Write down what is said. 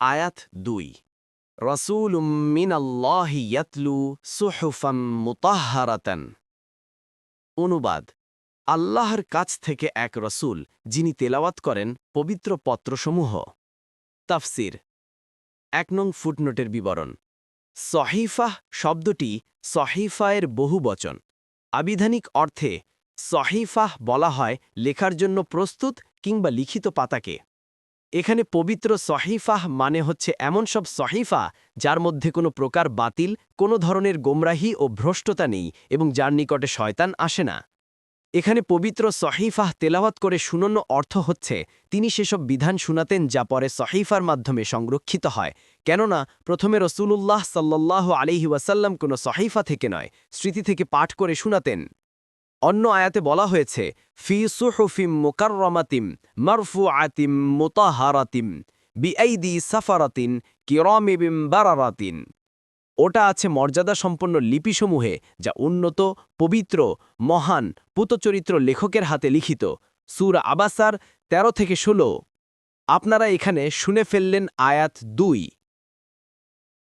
আয়াত দুই। রসুল ইয়াতলু সুহুফাম মুতাহারাতান। অনুবাদ, আল্লাহর কাছ থেকে এক রসুল, যিনি তেলাওয়াত করেন পবিত্র পত্রসমূহ। তাফসির, এক নং ফুটনোটের বিবরণ। সহিফাহ শব্দটি সহিফায়ের বহু বচন। আবিধানিক অর্থে, সহিফাহ বলা হয় লেখার জন্য প্রস্তুত কিংবা লিখিত পাতাকে। এখানে পবিত্র সহিফাহ মানে হচ্ছে এমন সব সহিফা যার মধ্যে কোনো প্রকার বাতিল, কোনো ধরনের গোমরাহি ও ভ্রষ্টতা নেই এবং যার নিকটে শয়তান আসে না। এখানে পবিত্র সহিফাহ তেলাওয়াত করে শুনন্য অর্থ হচ্ছে, তিনি সেসব বিধান শুনাতেন যা পরে সহিফার মাধ্যমে সংরক্ষিত হয়। কেননা, প্রথমে রসুলুল্লাহ সাল্লাহ আলিহি ওয়াসাল্লাম কোনো সহিফা থেকে নয়, স্মৃতি থেকে পাঠ করে শুনাতেন। অন্য আয়াতে বলা হয়েছে, ফি সুহুফিম মোকাররমাতিম মারফু আতিম মোতাহারাতিম বিআইদি সাফারাতিন কিরমিবিম বারারাতিন। ওটা আছে মর্যাদা সম্পন্ন লিপিসমূহে, যা উন্নত, পবিত্র, মহান, পুতচরিত্র লেখকের হাতে লিখিত। সুর আবাসার ১৩ থেকে ১৬ আপনারা এখানে শুনে ফেললেন আয়াত দুই।